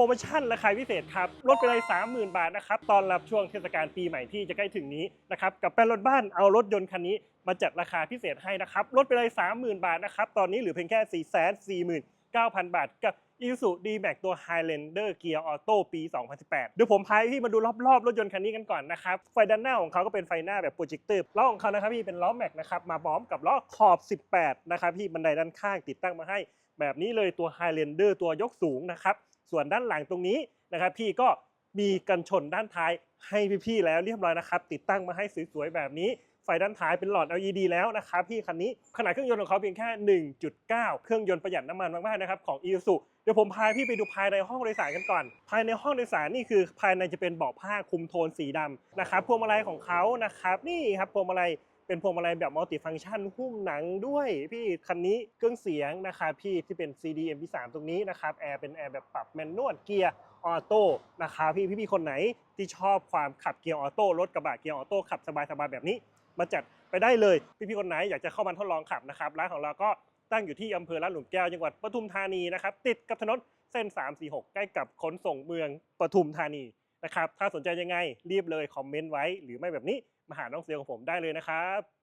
รโมชั่นราคาพิเศษครับลดไปเลย 30,000 บาทนะครับตอนรับช่วงเทศกาลปีใหม่ที่จะใกล้ถึงนี้นะครับกับแปลนรถบ้านเอารถยนต์คันนี้มาจัดราคาพิเศษให้นะครับลดไปเลย 30,000 บาทนะครับตอนนี้เหลือเพียงแค่ 9,000 บาท กับ Isuzu D-Max ตัว Highlander Gear Auto ปี 2018 เดี๋ยวผมพาพี่มาดูรอบๆ รถยนต์คันนี้กันก่อนนะครับ ไฟด้านหน้าของเขาก็เป็นไฟหน้าแบบโปรเจคเตอร์ล้อของเขานะครับพี่เป็นล้อแม็กนะครับมาพร้อมกับล้อขอบ 18 นะครับพี่บันไดด้านข้างติดตั้งมาให้ แบบนี้เลยตัว Highlander ตัวยกสูงนะครับส่วนด้านหลังตรงนี้นะครับพี่ก็มีกันชนด้านท้าย ให้พี่ๆแล้วเรียบร้อยนะครับ ติดตั้งมาให้สวยๆแบบนี้ ไฟด้านท้ายเป็นหลอด LED แล้วนะครับพี่คันนี้ขนาดเครื่องยนต์ของเขาเพียงแค่ 1.9 เครื่องยนต์ประหยัดน้ำมันมากๆนะครับของ Isuzu เดี๋ยวผมพาพี่ไปดูภายในห้องโดยสารกันก่อน ภายในห้องโดยสารนี่คือภายในจะเป็นเบาะผ้าคลุมโทนสีดำนะครับพวงมาลัยของเขานะครับนี่ครับพวงมาลัยเป็นพวงมาลัยแบบมัลติฟังก์ชันหุ้มหนังด้วย พี่คันนี้เครื่องเสียงนะครับพี่ที่เป็น CD MP3 ตรงนี้นะครับแอร์เป็นแอร์แบบปรับแมนนวลเกียร์ออโต้นะครับพี่พี่ๆคนไหนที่ชอบความขับเกียร์ออโต้รถกระบะเกียร์ออโต้ขับสบายๆแบบนี้ มาจัดไปได้เลยพี่ๆคนไหนอยากจะเข้ามาทดลองขับนะครับร้านของเราก็ตั้งอยู่ที่อำเภอลาดหลุมแก้วจังหวัดปทุมธานีนะครับติดกับถนนเส้น 346 ใกล้กับขนส่งเมืองปทุมธานีนะครับถ้าสนใจยังไงรีบเลยคอมเมนต์ไว้หรือไม่แบบนี้มาหาน้องเซลของผมได้เลยนะครับ